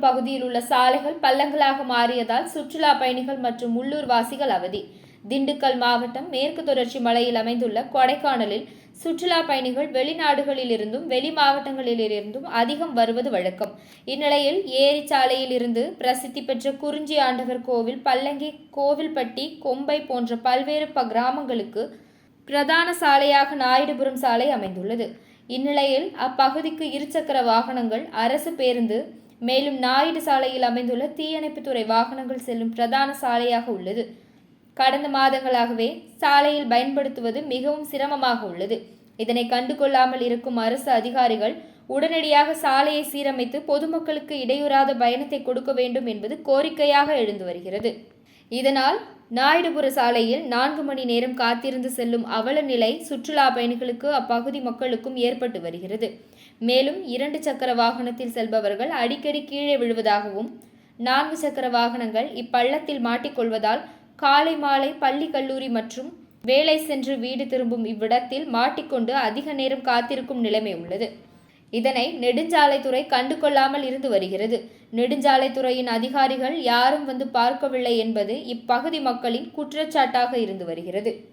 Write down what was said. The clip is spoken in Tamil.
பகுதியில் உள்ள சாலைகள் பள்ளங்களாக மாறியதால் சுற்றுலா பயணிகள் மற்றும் உள்ளூர் வாசிகள் அவதி. திண்டுக்கல் மாவட்டம் மேற்கு தொடர்ச்சி மலையில் அமைந்துள்ள கொடைக்கானலில் சுற்றுலா பயணிகள் வெளிநாடுகளில் இருந்தும் வெளி மாவட்டங்களில் இருந்தும் அதிகம் வருவது வழக்கம். இந்நிலையில் ஏரி சாலையில் இருந்து பிரசித்தி பெற்ற குறிஞ்சி ஆண்டவர் கோவில் பல்லங்கி கோவில்பட்டி கொம்பை போன்ற பல்வேறு ப கிராமங்களுக்கு பிரதான சாலையாக நாயுடுபுரம் சாலை அமைந்துள்ளது. இந்நிலையில் அப்பகுதிக்கு இருசக்கர வாகனங்கள் அரசு பேருந்து மேலும் நாயுடு சாலையில் அமைந்துள்ள தீயணைப்புத்துறை வாகனங்கள் செல்லும் பிரதான சாலையாக உள்ளது. கடந்த மாதங்களாகவே சாலையில் பயன்படுத்துவது மிகவும் சிரமமாக உள்ளது. இதனை கண்டுகொள்ளாமல் இருக்கும் அரசு அதிகாரிகள் உடனடியாக சாலையை சீரமைத்து பொதுமக்களுக்கு இடையூறாத பயணத்தை கொடுக்க வேண்டும் என்பது கோரிக்கையாக எழுந்து வருகிறது. இதனால் நாயுடுபுர சாலையில் நான்கு மணி நேரம் காத்திருந்து செல்லும் அவல நிலை சுற்றுலா பயணிகளுக்கு அப்பகுதி மக்களுக்கும் ஏற்பட்டு வருகிறது. மேலும் இரண்டு சக்கர வாகனத்தில் செல்பவர்கள் அடிக்கடி கீழே விழுவதாகவும் நான்கு சக்கர வாகனங்கள் இப்பள்ளத்தில் மாட்டிக்கொள்வதால் காலை மாலை பள்ளி கல்லூரி மற்றும் வேலை சென்று வீடு திரும்பும் இவ்விடத்தில் மாட்டிக்கொண்டு அதிக நேரம் காத்திருக்கும் நிலைமை உள்ளது. இதனை நெடுஞ்சாலைத்துறை கண்டுகொள்ளாமல் இருந்து வருகிறது. நெடுஞ்சாலைத்துறையின் அதிகாரிகள் யாரும் வந்து பார்க்கவில்லை என்பது இப்பகுதி மக்களின் குற்றச்சாட்டாக இருந்து வருகிறது.